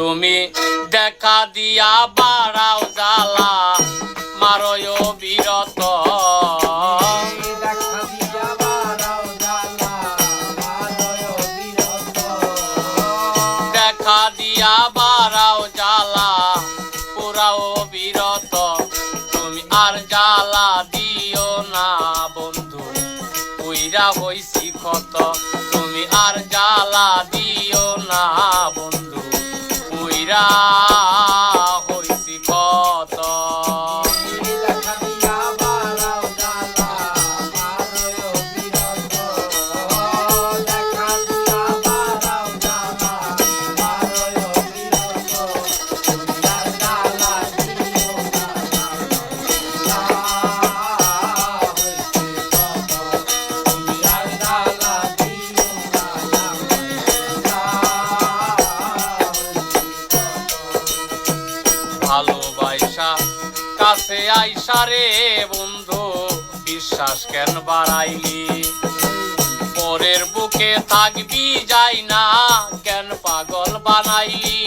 তুমি দেখা দিয়া বাড়াও জ্বালা মারয় বিরত। দেখা দিয়া বাড়াও জ্বালা পুরাও বিরত। তুমি আর জ্বালা দিও না বন্ধু উইরা হইছি ক্ষত। তুমি আর জ্বালা দিও না বন্ধু। উইরা কাছে আইসা রে বন্ধু, বিশ্বাস কেন বাড়াইলি? পরের বুকে থাকবি যাই না, কেন পাগল বানাইলি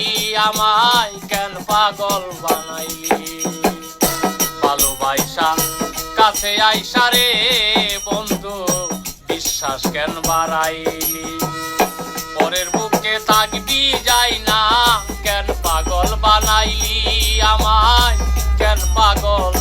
আমায়? কেন পাগল বানাইলি? ভালোবাসা কাছে আইসা রে বন্ধু, বিশ্বাস কেন বাড়াইলি? পরের বুকে থাকবি যাই না, কেন পাগল বানাইলি আমায়? কেন পাগল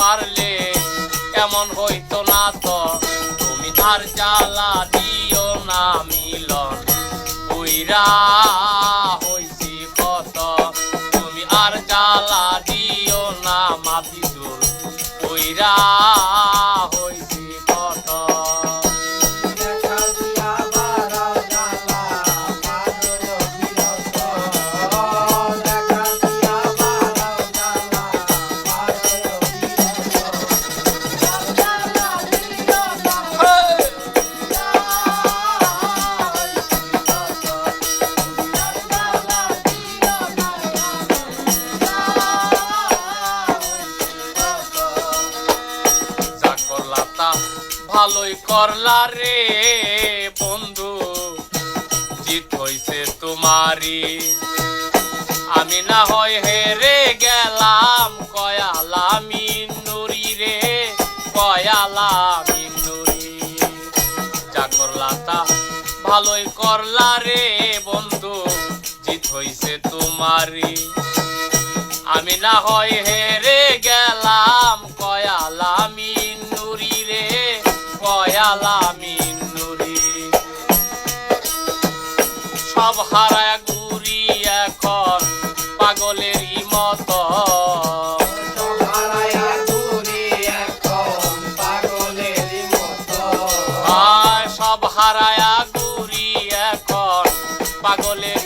পারলে এমন হইতো না তো। তুমি তার জ্বালা দিও না মিলন। উইরা হইছি কত। তুমি আর জ্বালা দিও না মাতি জোর উইরা ভালোই করলা রে বন্ধু। জিত হইছে তোমারি আমি না হয় হেরে গেলাম, কয়ালা মিনুরি রে, কয়ালা মিনুরি যা করলা তা ভালোই করলা রে বন্ধু, জিত হইছে তোমারি আমি না হয় হেরে গেলাম সব হারায় ঘুরি এখন পাগলেরই মতো। সব হারায়া ঘুরি এখন পাগলেরই